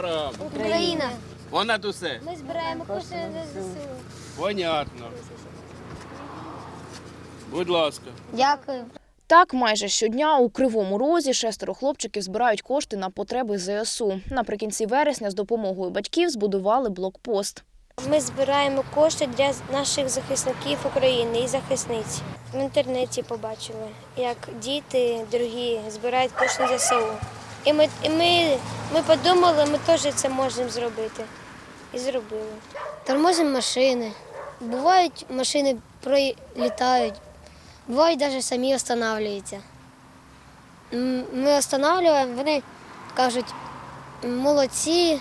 прапором. Україна. Понад усе. Ми збираємо кошти на ЗСУ. Понятно. Будь ласка. Дякую. Так, майже щодня у Кривому Розі шестеро хлопчиків збирають кошти на потреби ЗСУ. Наприкінці вересня з допомогою батьків збудували блокпост. Ми збираємо кошти для наших захисників України і захисниць. В інтернеті побачили, як діти другі збирають кошти на ЗСУ. І ми, і ми, ми подумали, ми теж це можемо зробити. І зробили. Тормозимо машини. Бувають машини пролітають, бувають навіть самі останавливаються. Ми останавливаємо, вони кажуть, молодці,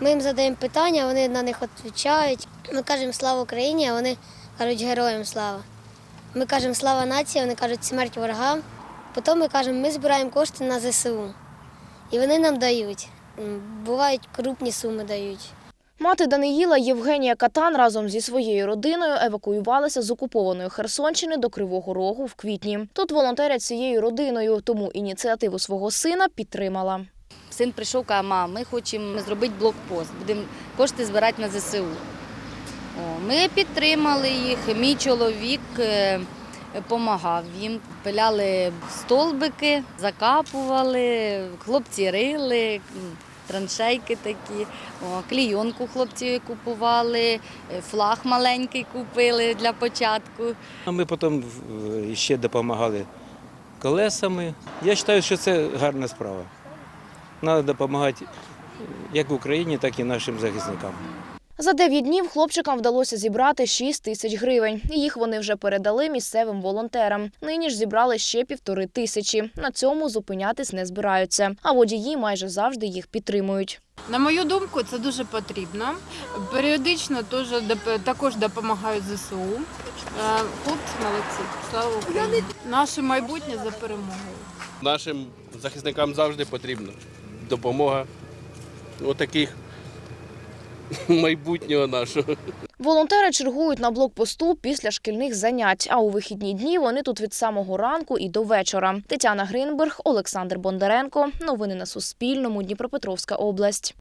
ми їм задаємо питання, вони на них відповідають. Ми кажемо слава Україні, а вони кажуть героям слава. Ми кажемо слава нації, вони кажуть смерть ворогам. Потім ми кажемо, ми збираємо кошти на ЗСУ. І вони нам дають. Бувають крупні суми дають. Мати Даниїла Євгенія Катан разом зі своєю родиною евакуювалася з окупованої Херсонщини до Кривого Рогу в квітні. Тут волонтерять цією родиною, тому ініціативу свого сина підтримала. Син прийшов, каже, мам, ми хочемо зробити блокпост, будемо кошти збирати на ЗСУ. Ми підтримали їх. Мій чоловік допомагав їм. Пиляли столбики, закапували, хлопці рили, траншейки такі, клійонку хлопці купували, е, флаг маленький купили для початку. А ми потім е, ще допомагали колесами. Я вважаю, що це гарна справа. Треба допомагати як Україні, так і нашим захисникам. За 9 днів хлопчикам вдалося зібрати 6 тисяч гривень. Їх вони вже передали місцевим волонтерам. Нині ж зібрали ще півтори тисячі. На цьому зупинятись не збираються. А водії майже завжди їх підтримують. На мою думку, це дуже потрібно. Періодично теж також допомагають ЗСУ. Е, Хлопці молодці. Слава Україні. Наше майбутнє за перемогою. Нашим захисникам завжди потрібна допомога отаких майбутнього нашого. Волонтери чергують на блокпосту після шкільних занять. А у вихідні дні вони тут від самого ранку і до вечора. Тетяна Гринберг, Олександр Бондаренко. Новини на Суспільному. Дніпропетровська область.